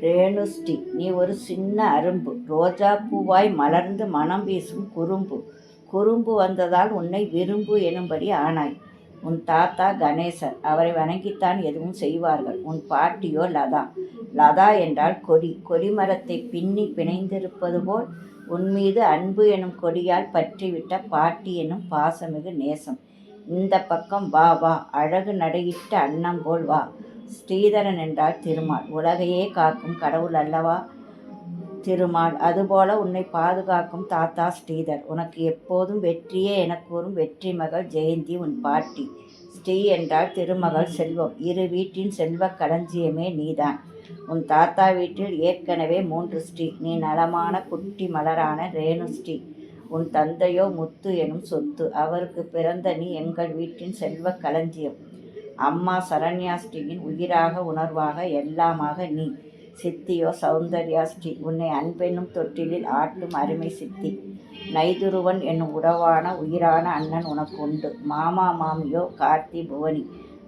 ரேணுஸ்டி நீ ஒரு சின்ன அரும்பு. ரோஜா பூவாய் மலர்ந்து மனம் வீசும் குறும்பு. குறும்பு வந்ததால் உன்னை விரும்பு எனும்படி ஆனாய். உன் தாத்தா கணேசர் அவரை வணங்கித்தான் எதுவும் செய்வார்கள். உன் பாட்டியோ லதா. லதா என்றால் கொடி. கொடிமரத்தை பின்னி பிணைந்திருப்பது போல் உன் மீது அன்பு எனும் கொடியால் பற்றிவிட்ட பாட்டி எனும் பாசமிகு நேசம். இந்த பக்கம் வா வா. அழகு நடையிட்ட அன்னம் போல் வா. ஸ்ரீதரன் என்றார் திருமால். உலகையே காக்கும் கடவுள் அல்லவா? திருமால். அதுபோல உன்னை பாதுகாக்கும் தாத்தா ஸ்ரீதர். உனக்கு எப்போதும் வெற்றியே என கூறும் வெற்றி மகள் ஜெயந்தி உன் பாட்டி. ஸ்ரீ என்றால் திருமகள் செல்வம். இரு வீட்டின் செல்வக் களஞ்சியமே நீதான். உன் தாத்தா வீட்டில் ஏற்கனவே மூன்று ஸ்ரீ. நீ நலமான குட்டி மலரான ரேணு ஸ்ரீ. உன் தந்தையோ முத்து எனும் சொத்து. அவருக்கு பிறந்த நீ எங்கள் வீட்டின் செல்வக் களஞ்சியம். அம்மா சரண்யா ஸ்ரீயின் உயிராக உணர்வாக எல்லாமாக நீ. சித்தியோ சௌந்தர்யா ஸ்ரீ உன்னை அன்பெனும் தொட்டிலில் ஆட்டும் அருமை சித்தி. நைதுருவன் என்னும் உறவான உயிரான அண்ணன் உனக்கு உண்டு மாமா மாமியோ கார்த்தி புவனி.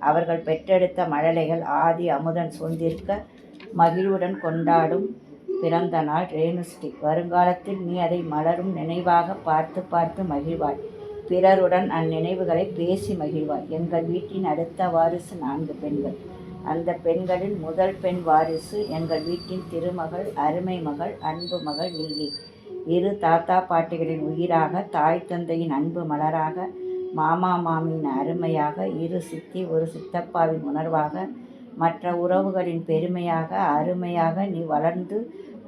அவர்கள் பெற்றெடுத்த மழலைகள் ஆதி அமுதன் சூழ்ந்திருக்க மகிழ்வுடன் கொண்டாடும் பிறந்த நாள் ரேணுஸ்ரீ. வருங்காலத்தில் நீ அதை மலரும் நினைவாக பார்த்து பார்த்து மகிழ்வாய். பிறருடன் அந்நினைவுகளை பேசி மகிழ்வாய் எங்கள் வீட்டின் அடுத்த வாரிசு நான்கு பெண்கள். அந்த பெண்களில் முதல் பெண் வாரிசு எங்கள் வீட்டின் திருமகள் அருமை மகள் அன்பு மகள் நீயே இரு தாத்தா பாட்டிகளின் உயிராக தாய் தந்தையின் அன்பு மலராக மாமா மாமியின் அருமையாக இரு சித்தி ஒரு சித்தப்பாவின் உணர்வாக மற்ற உறவுகளின் பெருமையாக அருமையாக நீ வளர்ந்து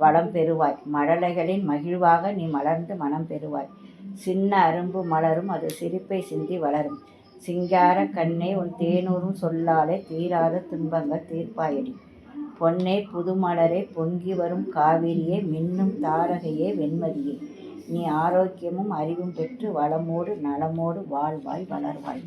வளம் பெறுவாய். மழலைகளின் மகிழ்வாக நீ மலர்ந்து மனம் பெறுவாய். சின்ன அரும்பு மலரும் அது சிரிப்பை சிந்தி வளரும். சிங்கார கண்ணே உன் தேனூரும் சொல்லாலே தீராத துன்பங்கள் தீர்ப்பாயடி. பொன்னே புதுமலரே பொங்கி வரும் காவிரியே மின்னும் தாரகையே வெண்மதியே. நீ ஆரோக்கியமும் அறிவும் பெற்று வளமோடு நலமோடு வாழ்வாய் வளர்வாய்.